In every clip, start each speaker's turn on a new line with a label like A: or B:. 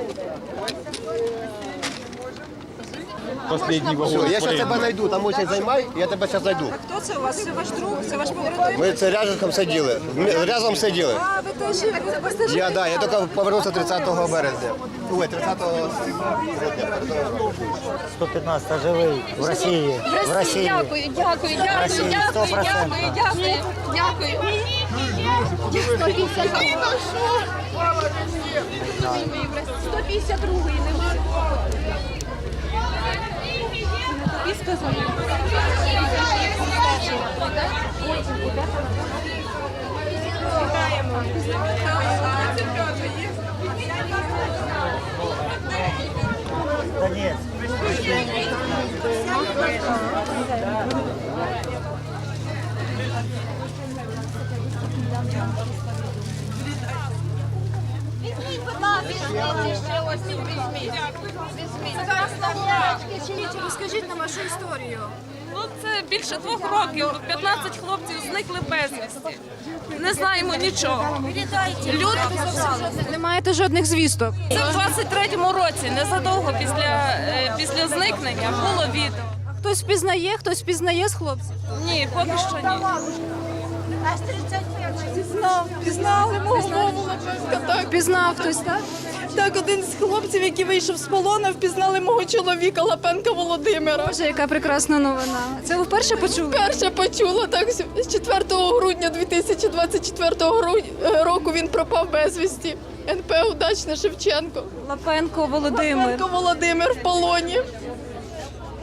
A: Thank
B: you.
A: Последний вагон.
B: я зараз тебе знайду, там очі займай, я тебе зараз знайду.
C: Хто це у вас? Це ваш друг? Це ваш побратим?
B: Ми це рядом сиділи. Ми Разом сиділи.
C: А, ви теж ви, ви теж
B: Я, да, я тільки повернувся 30 березня. Ой, 30 грудня.
D: 115 живий в Росії. В Росії.
E: Дякую, дякую, дякую, дякую,
D: 100%.
E: дякую, дякую, дякую. Дякую. 152 немає. Тобі сказали. Візьміть, будь ласка,
C: Розкажіть нам вашу історію.
F: Ну, це більше двох років. 15 хлопців зникли безвісті. Не знаємо нічого. Люди
C: Не маєте жодних звісток.
F: це в 23-му році, незадовго після, е, після зникнення, було відео.
C: Хтось впізнає, хтось впізнає з хлопців.
F: Ні, поки що ні.
G: Пізнали мого так.
C: Впізнав хтось, так?
G: Так, один з хлопців, який вийшов з полону, впізнали мого чоловіка Лапенка Володимира.
C: Боже, яка прекрасна новина. Це ви вперше почули?
G: Перше почула так з 4 грудня 2024 гру- е, року він пропав безвісті. НП Удачне Шевченко.
C: Лапенко Володимир.
G: Лапенко Володимир в полоні.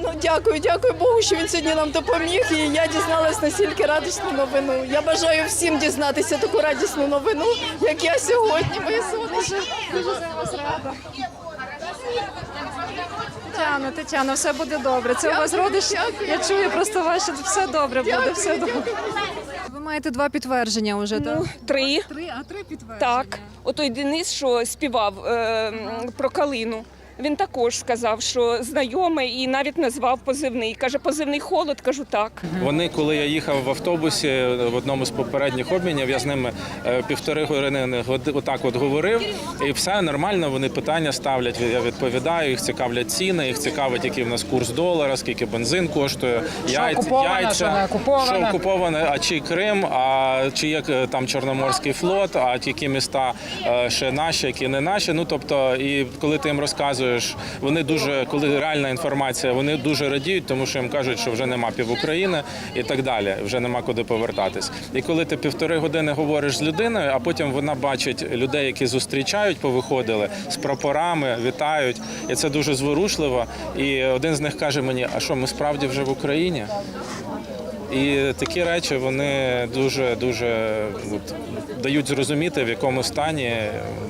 G: Ну, дякую, дякую Богу, що він сьогодні нам допоміг. І я дізналась настільки радісну новину. Я бажаю всім дізнатися таку радісну новину, як я сьогодні. Моє сонечко.
C: Дуже за вас рада. Тетяно, Тетяно, все буде добре. Це у вас родич. Я чую просто ваше все добре буде, все добре. Ви маєте два підтвердження вже, так?
F: Три.
C: Три, а три підтвердження.
F: Так, отой Денис, що співав е, про калину. Він також сказав, що знайомий і навіть назвав позивний. Каже, позивний холод, кажу так.
H: Вони, коли я їхав в автобусі в одному з попередніх обмінів, я з ними е, півтори години годи- отак от говорив, і все нормально. Вони питання ставлять. Я відповідаю, їх цікавлять ціни, їх цікавить, який в нас курс долара, скільки бензин коштує, яйця,
D: окуповане,
H: яйця,
D: що окуповане.
H: а чи Крим, а чи є е, там Чорноморський флот, а які міста е, ще наші, які не наші. Ну тобто, і коли ти їм розказуєш, вони дуже, коли реальна інформація, вони дуже радіють, тому що їм кажуть, що вже нема пів України і так далі, вже нема куди повертатись. І коли ти півтори години говориш з людиною, а потім вона бачить людей, які зустрічають, повиходили з прапорами, вітають, і це дуже зворушливо. І один з них каже мені: а що, ми справді вже в Україні? І такі речі вони дуже дуже от, дають зрозуміти, в якому стані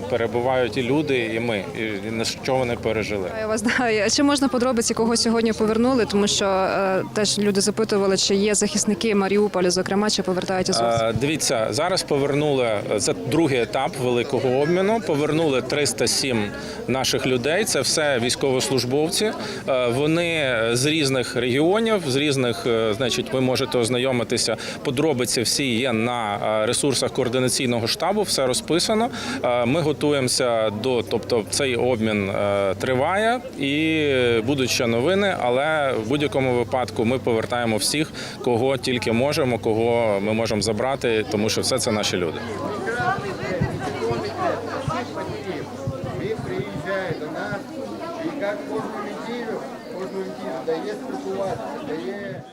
H: перебувають і люди, і ми, і на що вони пережили.
C: Я вас знаю. Чи можна подробиці кого сьогодні повернули? Тому що е, теж люди запитували, чи є захисники Маріуполя, зокрема, чи повертають Азовці.
H: Е, Дивіться, зараз повернули це другий етап великого обміну. Повернули 307 наших людей. Це все військовослужбовці. Е, Вони з різних регіонів, з різних, е, значить, ви можете ознайомитися. Подробиці всі є на е, ресурсах координаційного штабу. Все розписано. Е, Ми готуємося до, тобто, цей обмін е, триває і будуть ще новини, але в будь-якому випадку ми повертаємо всіх, кого тільки можемо, кого ми можемо забрати, тому що все це наші люди.
I: Він приїжджає до нас і як кожну неділю, кожну неділю дає спілкуватися, дає.